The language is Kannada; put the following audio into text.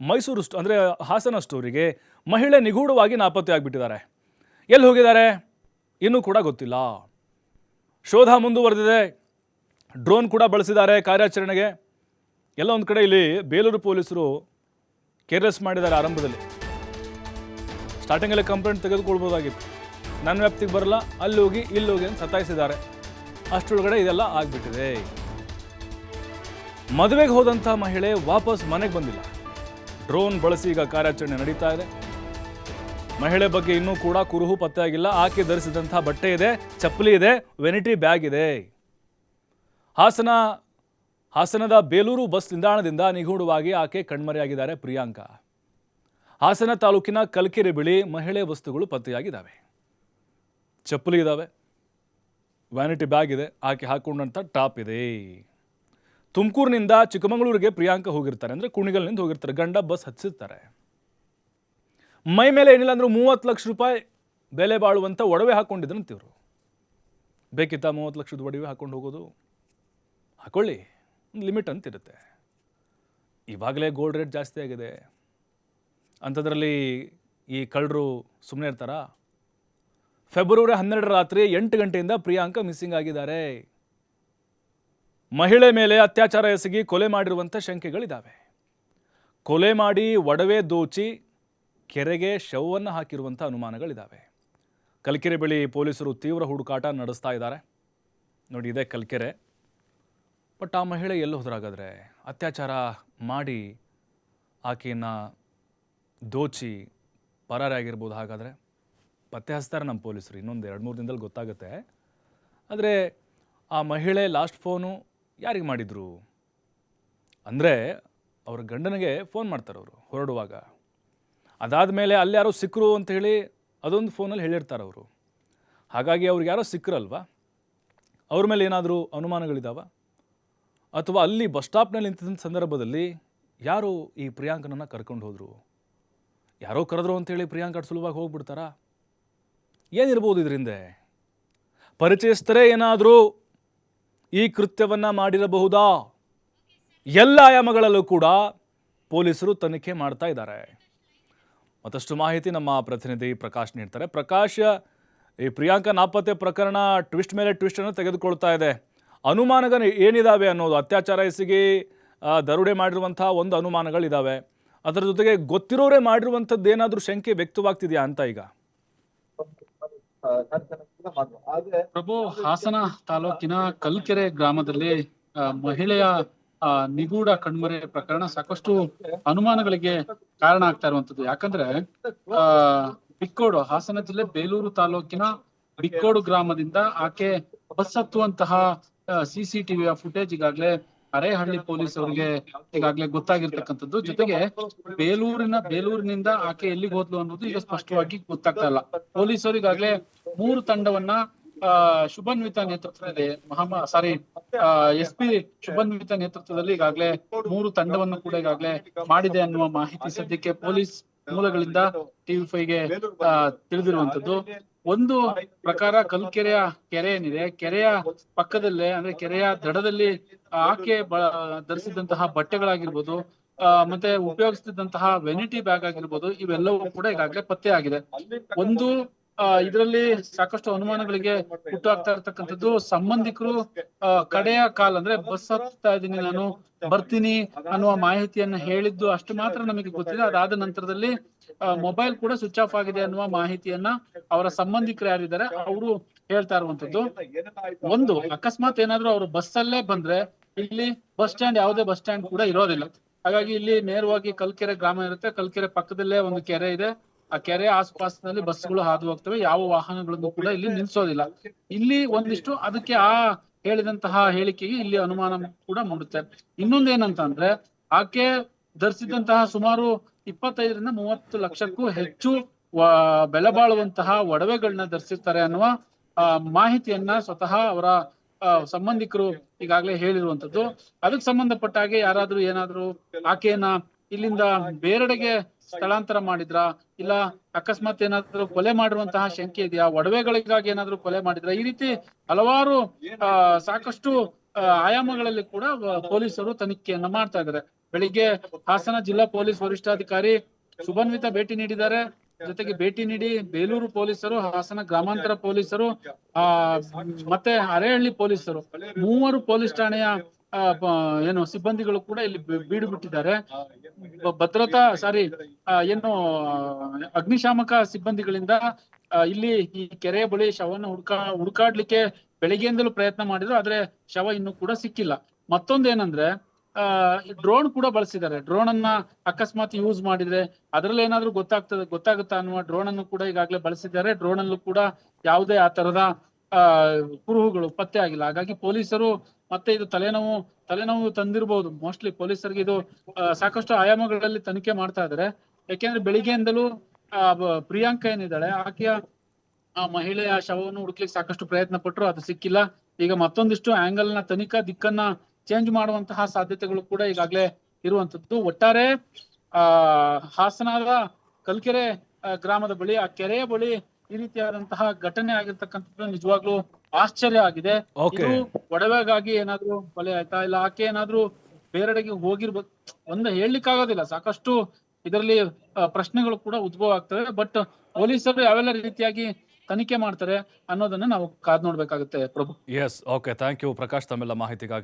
ಮೈಸೂರು ಸ್ಟೋ ಅಂದರೆ ಹಾಸನ ಸ್ಟೋರಿಗೆ ಮಹಿಳೆ ನಿಗೂಢವಾಗಿ ನಾಪತ್ತೆ ಆಗಿಬಿಟ್ಟಿದ್ದಾರೆ. ಎಲ್ಲಿ ಹೋಗಿದ್ದಾರೆ? ಇನ್ನೂ ಕೂಡ ಗೊತ್ತಿಲ್ಲ. ಶೋಧ ಮುಂದುವರೆದಿದೆ. ಡ್ರೋನ್ ಕೂಡ ಬಳಸಿದ್ದಾರೆ ಕಾರ್ಯಾಚರಣೆಗೆ. ಎಲ್ಲ ಒಂದು ಕಡೆ ಇಲ್ಲಿ ಬೇಲೂರು ಪೊಲೀಸರು ಕೇರ್ಲೆಸ್ ಮಾಡಿದ್ದಾರೆ ಆರಂಭದಲ್ಲಿ. ಸ್ಟಾರ್ಟಿಂಗಲ್ಲಿ ಕಂಪ್ಲೇಂಟ್ ತೆಗೆದುಕೊಳ್ಬೋದಾಗಿತ್ತು. ನನ್ನ ವ್ಯಾಪ್ತಿಗೆ ಬರಲ್ಲ, ಅಲ್ಲಿ ಹೋಗಿ, ಇಲ್ಲಿ ಹೋಗಿ ಅಂತ ಸತಾಯಿಸಿದ್ದಾರೆ. ಅಷ್ಟರೊಳಗಡೆ ಇದೆಲ್ಲ ಆಗಿಬಿಟ್ಟಿದೆ. ಮದುವೆಗೆ ಹೋದಂಥ ಮಹಿಳೆ ವಾಪಸ್ ಮನೆಗೆ ಬಂದಿಲ್ಲ. ಡ್ರೋನ್ ಬಳಸಿ ಈಗ ಕಾರ್ಯಾಚರಣೆ ನಡೀತಾ ಇದೆ. ಮಹಿಳೆ ಬಗ್ಗೆ ಇನ್ನೂ ಕೂಡ ಕುರುಹು ಪತ್ತೆಯಾಗಿಲ್ಲ. ಆಕೆ ಧರಿಸಿದಂತಹ ಬಟ್ಟೆ ಇದೆ, ಚಪ್ಪಲಿ ಇದೆ, ವೆನಿಟಿ ಬ್ಯಾಗ್ ಇದೆ. ಹಾಸನ, ಹಾಸನದ ಬೇಲೂರು ಬಸ್ ನಿಲ್ದಾಣದಿಂದ ನಿಗೂಢವಾಗಿ ಆಕೆ ಕಣ್ಮರೆಯಾಗಿದ್ದಾರೆ ಪ್ರಿಯಾಂಕಾ. ಹಾಸನ ತಾಲೂಕಿನ ಕಲ್ಕೆರೆ ಬಳಿ ಮಹಿಳೆ ವಸ್ತುಗಳು ಪತ್ತೆಯಾಗಿದ್ದಾವೆ. ಚಪ್ಪಲಿ ಇದ್ದಾವೆ ವ್ಯಾನಿಟಿ ಬ್ಯಾಗ್ ಇದೆ. ಆಕೆ ಹಾಕೊಂಡಂಥ ಟಾಪ್ ಇದೆ. ತುಮಕೂರಿನಿಂದ ಚಿಕ್ಕಮಗಳೂರಿಗೆ ಪ್ರಿಯಾಂಕ ಹೋಗಿರ್ತಾರೆ. ಅಂದರೆ ಕುಣಿಗಲ್ನಿಂದ ಹೋಗಿರ್ತಾರೆ. ಗಂಡ ಬಸ್ ಹತ್ತಿರ್ತಾರೆ ಮೈ ಮೇಲೆ ಏನಿಲ್ಲ ಅಂದ್ರೆ ಮೂವತ್ತು ಲಕ್ಷ ರೂಪಾಯಿ ಬೆಲೆ ಬಾಳುವಂಥ ಒಡವೆ ಇವರು. ಬೇಕಿತ್ತ ಮೂವತ್ತು ಲಕ್ಷದ ಒಡವೆ ಹಾಕ್ಕೊಂಡು ಹೋಗೋದು? ಹಾಕೊಳ್ಳಿ. ಒಂದು ಲಿಮಿಟ್ ಅಂತ ಇರುತ್ತೆ ಇವಾಗಲೇ ಗೋಲ್ಡ್ ರೇಟ್ ಜಾಸ್ತಿ ಆಗಿದೆ. ಅಂಥದ್ರಲ್ಲಿ ಈ ಕಳ್ಳರು ಸುಮ್ಮನೆ ಇರ್ತಾರಾ? ಫೆಬ್ರವರಿ ಹನ್ನೆರಡು ರಾತ್ರಿ ಎಂಟು ಗಂಟೆಯಿಂದ ಪ್ರಿಯಾಂಕ ಮಿಸ್ಸಿಂಗ್ ಆಗಿದ್ದಾರೆ. ಮಹಿಳೆ ಮೇಲೆ ಅತ್ಯಾಚಾರ ಎಸಗಿ ಕೊಲೆ ಮಾಡಿರುವಂಥ ಶಂಕೆಗಳಿದ್ದಾವೆ ಕೊಲೆ ಮಾಡಿ ಒಡವೆ ದೋಚಿ ಕೆರೆಗೆ ಶವವನ್ನು ಹಾಕಿರುವಂಥ ಅನುಮಾನಗಳಿದ್ದಾವೆ ಕಲ್ಕೆರೆ ಬಳಿ ಪೊಲೀಸರು ತೀವ್ರ ಹುಡುಕಾಟ ನಡೆಸ್ತಾ ಇದ್ದಾರೆ. ನೋಡಿ, ಇದೆ ಕಲ್ಕೆರೆ. ಬಟ್ ಆ ಮಹಿಳೆ ಎಲ್ಲಿ ಹೋದ್ರಾಗಾದರೆ ಅತ್ಯಾಚಾರ ಮಾಡಿ ಆಕೆಯನ್ನು ದೋಚಿ ಪರಾರಿಯಾಗಿರ್ಬೋದು ಹಾಗಾದರೆ. ಪತ್ತೆ ಹಚ್ತಾರೆ ನಮ್ಮ ಪೊಲೀಸರು, ಇನ್ನೊಂದು ಎರಡು ಮೂರು ದಿನದಲ್ಲಿ ಗೊತ್ತಾಗುತ್ತೆ. ಆದರೆ ಆ ಮಹಿಳೆ ಲಾಸ್ಟ್ ಫೋನು ಯಾರಿಗೆ ಮಾಡಿದರು? ಅಂದರೆ ಅವ್ರ ಗಂಡನಿಗೆ ಫೋನ್ ಮಾಡ್ತಾರೆ ಅವರು, ಹೊರಡುವಾಗ. ಅದಾದ ಮೇಲೆ ಅಲ್ಲಿ ಯಾರೋ ಸಿಕ್ಕರು ಅಂತ ಹೇಳಿ ಅದೊಂದು ಫೋನಲ್ಲಿ ಹೇಳಿರ್ತಾರೆ ಅವರು. ಹಾಗಾಗಿ ಅವ್ರಿಗೆ ಯಾರೋ ಸಿಕ್ಕರಲ್ವಾ ಅವ್ರ ಮೇಲೆ ಏನಾದರೂ ಅನುಮಾನಗಳಿದ್ದಾವ ಅಥವಾ ಅಲ್ಲಿ ಬಸ್ ಸ್ಟಾಪ್ನಲ್ಲಿ ನಿಂತಿದ್ದ ಸಂದರ್ಭದಲ್ಲಿ ಯಾರು ಈ ಪ್ರಿಯಾಂಕನನ್ನು ಕರ್ಕೊಂಡು ಹೋದರು? ಯಾರೋ ಕರೆದ್ರು ಅಂತೇಳಿ ಪ್ರಿಯಾಂಕ ಸುಲಭವಾಗಿ ಹೋಗ್ಬಿಡ್ತಾರಾ? ಏನಿರ್ಬೋದು ಇದರಿಂದ? ಪರಿಚಯಸ್ಥರೇ ಏನಾದರೂ ಈ ಕೃತ್ಯವನ್ನು ಮಾಡಿರಬಹುದಾ? ಎಲ್ಲ ಆಯಾಮಗಳಲ್ಲೂ ಕೂಡ ಪೊಲೀಸರು ತನಿಖೆ ಮಾಡ್ತಾ ಇದ್ದಾರೆ. ಮತ್ತಷ್ಟು ಮಾಹಿತಿ ನಮ್ಮ ಪ್ರತಿನಿಧಿ ಪ್ರಕಾಶ್ ನೀಡ್ತಾರೆ. ಪ್ರಕಾಶ್, ಈ ಪ್ರಿಯಾಂಕಾ ನಾಪತ್ತೆ ಪ್ರಕರಣ ಟ್ವಿಸ್ಟ್ ಮೇಲೆ ಟ್ವಿಸ್ಟನ್ನು ತೆಗೆದುಕೊಳ್ತಾ ಇದೆ. ಅನುಮಾನಗಳು ಏನಿದಾವೆ ಅನ್ನೋದು, ಅತ್ಯಾಚಾರ ಎಸಗಿ ದರೋಡೆ ಮಾಡಿರುವಂಥ ಒಂದು ಅನುಮಾನಗಳಿದ್ದಾವೆ ಅದರ ಜೊತೆಗೆ ಗೊತ್ತಿರೋರೇ ಮಾಡಿರುವಂಥದ್ದು ಏನಾದರೂ ಶಂಕೆ ವ್ಯಕ್ತವಾಗ್ತಿದೆಯಾ ಅಂತ ಈಗ? ಪ್ರಭು ಹಾಸನ ತಾಲೂಕಿನ ಕಲ್ಕೆರೆ ಗ್ರಾಮದಲ್ಲಿ ಮಹಿಳೆಯ ನಿಗೂಢ ಕಣ್ಮರೆ ಪ್ರಕರಣ ಸಾಕಷ್ಟು ಅನುಮಾನಗಳಿಗೆ ಕಾರಣ ಆಗ್ತಾ ಇರುವಂತದ್ದು ಯಾಕಂದ್ರೆ ಆ ಬಿಕ್ಕೋಡು ಹಾಸನ ಜಿಲ್ಲೆ ಬೇಲೂರು ತಾಲೂಕಿನ ಬಿಕ್ಕೋಡು ಗ್ರಾಮದಿಂದ ಆಕೆ ಬಸ್ ಹತ್ತುವಂತಹ ಸಿಸಿಟಿವಿಯ ಫುಟೇಜ್ ಈಗಾಗಲೇ ಅರೇಹಳ್ಳಿ ಪೊಲೀಸ್ ಅವರಿಗೆ ಈಗಾಗಲೇ ಗೊತ್ತಾಗಿರ್ತಕ್ಕಂಥದ್ದು. ಜೊತೆಗೆ ಬೇಲೂರಿನ, ಬೇಲೂರಿನಿಂದ ಆಕೆ ಎಲ್ಲಿಗೆ ಹೋದ್ಲು ಅನ್ನೋದು ಈಗ ಸ್ಪಷ್ಟವಾಗಿ ಗೊತ್ತಾಗ್ತಾ ಇಲ್ಲ. ಪೊಲೀಸರು ಈಗಾಗಲೇ ಮೂರು ತಂಡವನ್ನ, ಆ, ಶುಭನ್ವಿತ ನೇತೃತ್ವದಲ್ಲಿ, ಮಹಾಮ, ಸಾರಿ ಎಸ್ ಪಿ ಶುಭನ್ವಿತ ನೇತೃತ್ವದಲ್ಲಿ ಈಗಾಗಲೇ ಮೂರು ತಂಡವನ್ನು ಕೂಡ ಈಗಾಗಲೇ ಮಾಡಿದೆ ಅನ್ನುವ ಮಾಹಿತಿ ಸದ್ಯಕ್ಕೆ ಪೊಲೀಸ್ ಮೂಲಗಳಿಂದ ಟಿವಿ ಫೈವ್ಗೆ ತಿಳಿದಿರುವಂತದ್ದು ಒಂದು ಪ್ರಕಾರ ಕಲ್ಕೆರೆಯ ಕೆರೆ ಏನಿದೆ ಕೆರೆಯ ಪಕ್ಕದಲ್ಲೇ ಅಂದ್ರೆ ಕೆರೆಯ ದಡದಲ್ಲಿ ಆಕೆ ಬ ಧರಿಸಿದಂತಹ ಬಟ್ಟೆಗಳಾಗಿರ್ಬೋದು ಆ, ಮತ್ತೆ ಉಪಯೋಗಿಸ್ತಿದ್ದಂತಹ ವೆನಿಟಿ ಬ್ಯಾಗ್ ಆಗಿರ್ಬೋದು ಇವೆಲ್ಲವೂ ಕೂಡ ಈಗಾಗಲೇ ಪತ್ತೆ ಆಗಿದೆ. ಒಂದು ಇದರಲ್ಲಿ ಸಾಕಷ್ಟು ಅನುಮಾನಗಳಿಗೆ ಹುಟ್ಟಾಗ್ತಾ ಇರ್ತಕ್ಕಂಥದ್ದು ಸಂಬಂಧಿಕರು ಕಡೆಯ ಕಾಲ ಅಂದ್ರೆ ಬಸ್ ಹತ್ತಾ ಇದ್ದೀನಿ ನಾನು, ಬರ್ತೀನಿ ಅನ್ನುವ ಮಾಹಿತಿಯನ್ನ ಹೇಳಿದ್ದು ಅಷ್ಟು ಮಾತ್ರ ನಮಗೆ ಗೊತ್ತಿದೆ. ಅದಾದ ನಂತರದಲ್ಲಿ ಮೊಬೈಲ್ ಕೂಡ ಸ್ವಿಚ್ ಆಫ್ ಆಗಿದೆ ಅನ್ನುವ ಮಾಹಿತಿಯನ್ನ ಅವರ ಸಂಬಂಧಿಕರು ಯಾರಿದ್ದಾರೆ ಅವರು ಹೇಳ್ತಾ ಇರುವಂತದ್ದು ಒಂದು, ಅಕಸ್ಮಾತ್ ಏನಾದ್ರು ಅವರು ಬಸ್ ಅಲ್ಲೇ ಬಂದ್ರೆ ಇಲ್ಲಿ ಬಸ್ ಸ್ಟ್ಯಾಂಡ್ ಯಾವುದೇ ಬಸ್ ಸ್ಟ್ಯಾಂಡ್ ಕೂಡ ಇರೋದಿಲ್ಲ. ಹಾಗಾಗಿ ಇಲ್ಲಿ ನೇರವಾಗಿ ಕಲ್ಕೆರೆ ಗ್ರಾಮ ಇರುತ್ತೆ. ಕಲ್ಕೆರೆ ಪಕ್ಕದಲ್ಲೇ ಒಂದು ಕೆರೆ ಇದೆ. ಆ ಕೆರೆ ಆಸುಪಾಸಿನಲ್ಲಿ ಬಸ್ಗಳು ಹಾದು ಹೋಗ್ತವೆ, ಯಾವ ವಾಹನಗಳನ್ನು ಕೂಡ ಇಲ್ಲಿ ನಿಲ್ಸೋದಿಲ್ಲ. ಇಲ್ಲಿ ಒಂದಿಷ್ಟು ಅದಕ್ಕೆ ಆ ಹೇಳಿದಂತಹ ಹೇಳಿಕೆಗೆ ಇಲ್ಲಿ ಅನುಮಾನ ಕೂಡ ಮೂಡುತ್ತೆ. ಇನ್ನೊಂದೇನಂತ ಅಂದ್ರೆ ಆಕೆ ಧರಿಸಿದಂತಹ ಸುಮಾರು ಇಪ್ಪತ್ತೈದರಿಂದ ಮೂವತ್ತು ಲಕ್ಷಕ್ಕೂ ಹೆಚ್ಚು ಬೆಲೆ ಬಾಳುವಂತಹ ಒಡವೆಗಳನ್ನ ಧರಿಸಿರ್ತಾರೆ ಅನ್ನುವ ಮಾಹಿತಿಯನ್ನ ಸ್ವತಃ ಅವರ ಸಂಬಂಧಿಕರು ಈಗಾಗಲೇ ಹೇಳಿರುವಂತದ್ದು ಅದಕ್ಕೆ ಸಂಬಂಧಪಟ್ಟ ಹಾಗೆ ಯಾರಾದ್ರೂ ಏನಾದ್ರೂ ಆಕೆಯನ್ನ ಇಲ್ಲಿಂದ ಬೇರೆಡೆಗೆ ಸ್ಥಳಾಂತರ ಮಾಡಿದ್ರ? ಇಲ್ಲ ಅಕಸ್ಮಾತ್ ಏನಾದ್ರೂ ಕೊಲೆ ಮಾಡಿರುವಂತಹ ಶಂಕೆ ಇದೆಯಾ? ಒಡವೆಗಳಿಗಾಗಿ ಏನಾದ್ರೂ ಕೊಲೆ ಮಾಡಿದ್ರ? ಈ ರೀತಿ ಹಲವಾರು ಸಾಕಷ್ಟು ಆಯಾಮಗಳಲ್ಲಿ ಕೂಡ ಪೊಲೀಸರು ತನಿಖೆಯನ್ನ ಮಾಡ್ತಾ ಇದ್ದಾರೆ ಬೆಳಿಗ್ಗೆ ಹಾಸನ ಜಿಲ್ಲಾ ಪೊಲೀಸ್ ವರಿಷ್ಠಾಧಿಕಾರಿ ಸುಭನ್ವಿತ ಭೇಟಿ ನೀಡಿದ್ದಾರೆ. ಜೊತೆಗೆ ಭೇಟಿ ನೀಡಿ ಬೇಲೂರು ಪೊಲೀಸರು, ಹಾಸನ ಗ್ರಾಮಾಂತರ ಪೊಲೀಸರು, ಆ, ಮತ್ತೆ ಅರೇಹಳ್ಳಿ ಪೊಲೀಸರು, ಮೂವರು ಪೊಲೀಸ್ ಠಾಣೆಯ ಏನು, ಸಿಬ್ಬಂದಿಗಳು ಕೂಡ ಇಲ್ಲಿ ಬೀಡು ಬಿಟ್ಟಿದ್ದಾರೆ ಭದ್ರತಾ, ಸಾರಿ ಏನು, ಅಗ್ನಿಶಾಮಕ ಸಿಬ್ಬಂದಿಗಳಿಂದ ಇಲ್ಲಿ ಈ ಕೆರೆಯ ಬಳಿ ಶವವನ್ನು ಹುಡ್ಕಾ, ಹುಡುಕಾಡ್ಲಿಕ್ಕೆ ಬೆಳಿಗ್ಗೆಯಿಂದಲೂ ಪ್ರಯತ್ನ ಮಾಡಿದ್ರು, ಆದ್ರೆ ಶವ ಇನ್ನು ಕೂಡ ಸಿಕ್ಕಿಲ್ಲ. ಮತ್ತೊಂದೇನಂದ್ರೆ ಡ್ರೋನ್ ಕೂಡ ಬಳಸಿದ್ದಾರೆ. ಡ್ರೋನ್ ಅನ್ನ ಅಕಸ್ಮಾತ್ ಯೂಸ್ ಮಾಡಿದ್ರೆ ಅದ್ರಲ್ಲಿ ಏನಾದ್ರೂ ಗೊತ್ತಾಗ್ತದೆ, ಗೊತ್ತಾಗುತ್ತಾ ಅನ್ನುವ ಡ್ರೋನ್ ಅನ್ನು ಕೂಡ ಈಗಾಗಲೇ ಬಳಸಿದ್ದಾರೆ. ಡ್ರೋನ್ ಅಲ್ಲೂ ಕೂಡ ಯಾವುದೇ ಆ ತರದ ಕುರುಹುಗಳು ಪತ್ತೆ ಆಗಿಲ್ಲ. ಹಾಗಾಗಿ ಪೊಲೀಸರು ಮತ್ತೆ ಇದು ತಲೆನೋವು ತಲೆನೋವು ತಂದಿರಬಹುದು ಮೋಸ್ಟ್ಲಿ ಪೊಲೀಸರಿಗೆ ಇದು ಸಾಕಷ್ಟು ಆಯಾಮಗಳಲ್ಲಿ ತನಿಖೆ ಮಾಡ್ತಾ ಇದ್ದಾರೆ ಯಾಕೆಂದ್ರೆ ಬೆಳಿಗ್ಗೆಯಿಂದಲೂ ಪ್ರಿಯಾಂಕ ಏನಿದ್ದಾಳೆ, ಆಕೆಯ, ಆ ಮಹಿಳೆಯ ಶವವನ್ನು ಹುಡುಕ್ಲಿಕ್ಕೆ ಸಾಕಷ್ಟು ಪ್ರಯತ್ನ ಪಟ್ಟರು ಅದು ಸಿಕ್ಕಿಲ್ಲ. ಈಗ ಮತ್ತೊಂದಿಷ್ಟು ಆಂಗಲ್ನ ತನಿಖಾ, ದಿಕ್ಕನ್ನ ಚೇಂಜ್ ಮಾಡುವಂತಹ ಸಾಧ್ಯತೆಗಳು ಕೂಡ ಈಗಾಗಲೇ ಇರುವಂತದ್ದು ಒಟ್ಟಾರೆ, ಆ, ಹಾಸನದ ಕಲ್ಕೆರೆ ಗ್ರಾಮದ ಬಳಿ, ಆ ಕೆರೆಯ ಬಳಿ ಈ ರೀತಿಯಾದಂತಹ ಘಟನೆ ಆಗಿರ್ತಕ್ಕಂಥದ್ದು ನಿಜವಾಗ್ಲೂ ಆಶ್ಚರ್ಯ ಆಗಿದೆ. ಇದು ಒಡವೆಗಾಗಿ ಏನಾದ್ರು ಕೊಲೆ ಆಯ್ತಾ? ಇಲ್ಲ ಆಕೆ ಏನಾದ್ರು ಬೇರೆಡೆಗೆ ಹೋಗಿರ್ಬೋದು ಒಂದು ಹೇಳಲಿಕ್ಕಾಗೋದಿಲ್ಲ. ಸಾಕಷ್ಟು ಇದರಲ್ಲಿ ಪ್ರಶ್ನೆಗಳು ಕೂಡ ಉದ್ಭವ ಆಗ್ತವೆ. ಬಟ್ ಪೊಲೀಸರು ಯಾವೆಲ್ಲ ರೀತಿಯಾಗಿ ತನಿಖೆ ಮಾಡ್ತಾರೆ ಅನ್ನೋದನ್ನ ನಾವು ಕಾದ್ ನೋಡ್ಬೇಕಾಗುತ್ತೆ Prabhu. Yes okay thank you Prakash ತಮ್ಮೆಲ್ಲ ಮಾಹಿತಿಗಾಗಿ.